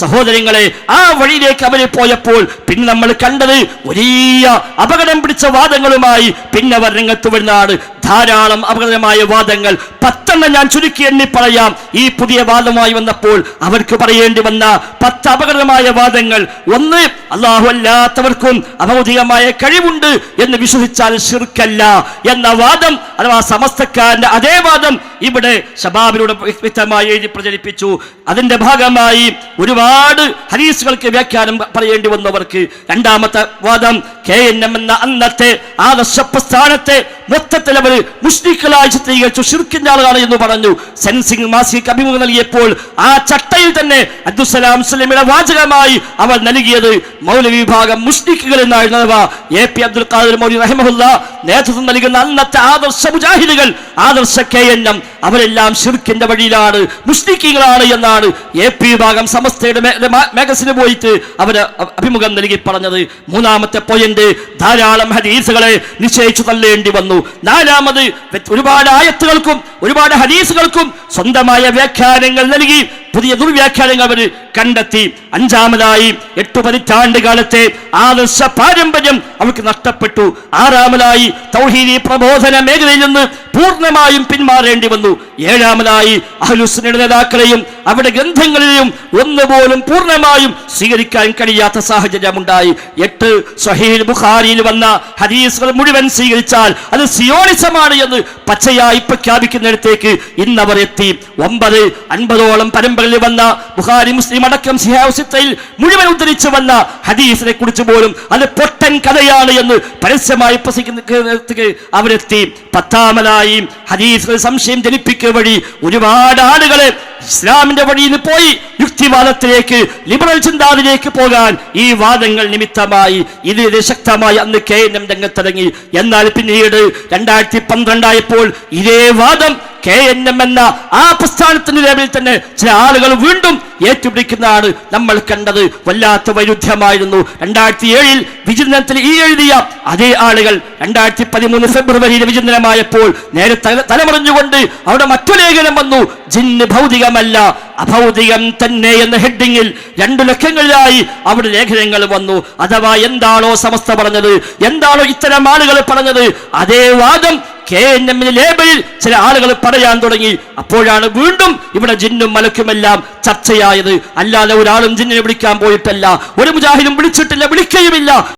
സഹോദരങ്ങളെ ആ വഴിയിലേക്ക് അവർ പോയപ്പോൾ പിന്നെ നമ്മൾ കണ്ടത് വലിയ അപകടം പിടിച്ച വാദങ്ങളുമായി പിന്നെ അവർ രംഗത്ത് വരുന്നതാണ്. ധാരാളം അപകടമായ വാദങ്ങൾ പത്തെണ്ണം ഞാൻ ചുരുക്കി എണ്ണി പറയാം. ഈ പുതിയ വാദമായി വന്നപ്പോൾ അവർക്ക് പറയേണ്ടി വന്ന പത്ത് അപകടമായ വാദങ്ങൾ ഒന്ന് അള്ളാഹു അല്ലാത്തവർക്കും അഭൗതികമായ കഴിവുണ്ട് എന്ന് വിശ്വസിച്ചാൽ ശിർക്കല്ല എന്ന വാദം അഥവാ സമസ്തക്കാരന്റെ അതേ വാദം ഇവിടെ ഷബാബിലൂടെ വ്യക്തമായി എഴുതി പ്രചരിപ്പിച്ചു. അതിന്റെ ഭാഗമായി ഒരുപാട് ഹരീസുകൾക്ക് വ്യാഖ്യാനം പറയേണ്ടി വന്നവർക്ക് രണ്ടാമത്തെ വാദം കെ എൻ എം എന്ന അന്നത്തെ ആദർശപ്രസ്ഥാനത്തെ മൊത്തത്തിൽ അവർ മുസ്ലിങ്ങളായി ചിത്രീകരിച്ചു. ഷിർക്കിന്റെ ആളുകളാണ് എന്ന് പറഞ്ഞു. സെൻസിംഗ് മാസിക് അഭിമുഖം നൽകിയപ്പോൾ ആ ചട്ടയിൽ തന്നെ അബ്ദുസലാം സ്വലമിയുടെ വാചകമായി അവർ നൽകിയത് മൗലവി വിഭാഗം എന്നായിരുന്നു അഥവാ എ പി അബ്ദുൽ ഖാദർ മൗലി റഹ്മുല്ല നേതൃത്വം നൽകുന്ന അന്നത്തെ ആദർശ മുജാഹിദുകൾ ആദർശ കെ എൻ എം അവരെല്ലാം ഷിർക്കിന്റെ വഴിയിലാണ്. മുസ്ലിക്കുകളാണ് എന്നാണ് എ പി വിഭാഗം സമസ്തയുടെ മാഗസിന് പോയിട്ട് അവർ അഭിമുഖം നൽകി പറഞ്ഞത്. മൂന്നാമത്തെ പോയിന്റ് ധാരാളം ഹദീസുകളെ നിശ്ചയിച്ചു തള്ളേണ്ടി വന്നു. നാലാമത് ഒരുപാട് ആയത്തുകൾക്കും ഒരുപാട് ഹദീസുകൾക്കും സ്വന്തമായ വ്യാഖ്യാനങ്ങൾ നൽകി പുതിയ ദുർവ്യാഖ്യാനങ്ങൾ അവർ കണ്ടെത്തി. അഞ്ചാമതായി എട്ടു പതിറ്റാണ്ട് കാലത്തെ ആദർശ പാരമ്പര്യം അവർക്ക് നഷ്ടപ്പെട്ടു. ആറാമതായി തൗഹീദി പ്രബോധന മേഖലയിൽ നിന്ന് പൂർണമായും പിന്മാറേണ്ടി വന്നു. ഏഴാമതായി അഹ്ലുസ്സുന്നയുടെ നേതാക്കളെയും അവരുടെ ഗ്രന്ഥങ്ങളെയും ഒന്നുപോലും പൂർണമായും സ്വീകരിക്കാൻ കഴിയാത്ത സാഹചര്യമുണ്ടായി. എട്ട് സഹീൽ ബുഖാരിയിൽ വന്ന ഹദീസുകൾ മുഴുവൻ സ്വീകരിച്ചാൽ അത് സിയോണിസമാണ് എന്ന് പച്ചയായി പ്രഖ്യാപിക്കുന്നിടത്തേക്ക് ഇന്നവർ എത്തി. ഒമ്പത് അൻപതോളം പരമ്പരയിൽ വന്ന ബുഖാരി മുസ്ലിം അടക്കം സിഹാസിത്തയിൽ മുഴുവൻ ഉദ്ധരിച്ചു വന്ന ഹദീസിനെ കുറിച്ച് പോലും അത് പൊട്ടൻ കഥയാണ് എന്ന് പരസ്യമായി പ്രസിക്കുന്നിടത്തേക്ക് അവരെത്തി. പത്താമതായി ഹദീസിൽ സംശയം ജനിപ്പിക്കുക വഴി ഒരുപാട് ആളുകളെ ഇസ്ലാമിന്റെ വഴിയിൽ പോയി യുക്തിവാദത്തിലേക്ക് ലിബറൽ ചിന്താതിലേക്ക് പോകാൻ ഈ വാദങ്ങൾ നിമിത്തമായി ഇതിനെതിരെ ശക്തമായി അന്ന് കെ എൻ എം രംഗത്തിറങ്ങി. എന്നാൽ പിന്നീട് രണ്ടായിരത്തി പന്ത്രണ്ടായപ്പോൾ ഇതേ വാദം കെ എൻ എം എന്ന ആ പ്രസ്ഥാനത്തിന്റെ ലേബിൽ തന്നെ ചില ആളുകൾ വീണ്ടും ഏറ്റുപിടിക്കുന്നതാണ് നമ്മൾ കണ്ടത്. വല്ലാത്ത വൈരുദ്ധ്യമായിരുന്നു. രണ്ടായിരത്തി ഏഴിൽ വിചിന്തനത്തിൽ ഈ എഴുതിയ അതേ ആളുകൾ രണ്ടായിരത്തി പതിമൂന്ന് ഫെബ്രുവരിയിൽ വിചിന്തനമായപ്പോൾ നേരെ തല- തലമറിഞ്ഞുകൊണ്ട് അവിടെ മറ്റു ലേഖനം വന്നു. ജിന്ന് ഭൗതികമല്ല അഭൗതികം തന്നെ എന്ന ഹെഡിങ്ങിൽ രണ്ടു ലക്ഷങ്ങളിലായി അവിടെ ലേഖനങ്ങൾ വന്നു. അഥവാ എന്താണോ സമസ്ത പറഞ്ഞത് എന്താണോ ഇത്തരം ആളുകൾ പറഞ്ഞത് അതേ വാദം കെ എൻ എമ്മിന് ലേബലിൽ ചില ആളുകൾ പറയാൻ തുടങ്ങി. അപ്പോഴാണ് വീണ്ടും ഇവിടെ ജിന്നും മലക്കുമെല്ലാം ചർച്ചയായത്. അല്ലാതെ ഒരാളും ജിന്നിനെ വിളിക്കാൻ പോയിട്ടല്ല. ഒരു മുജാഹിദും വിളിച്ചിട്ടില്ല വിളിക്കുകയുമില്ല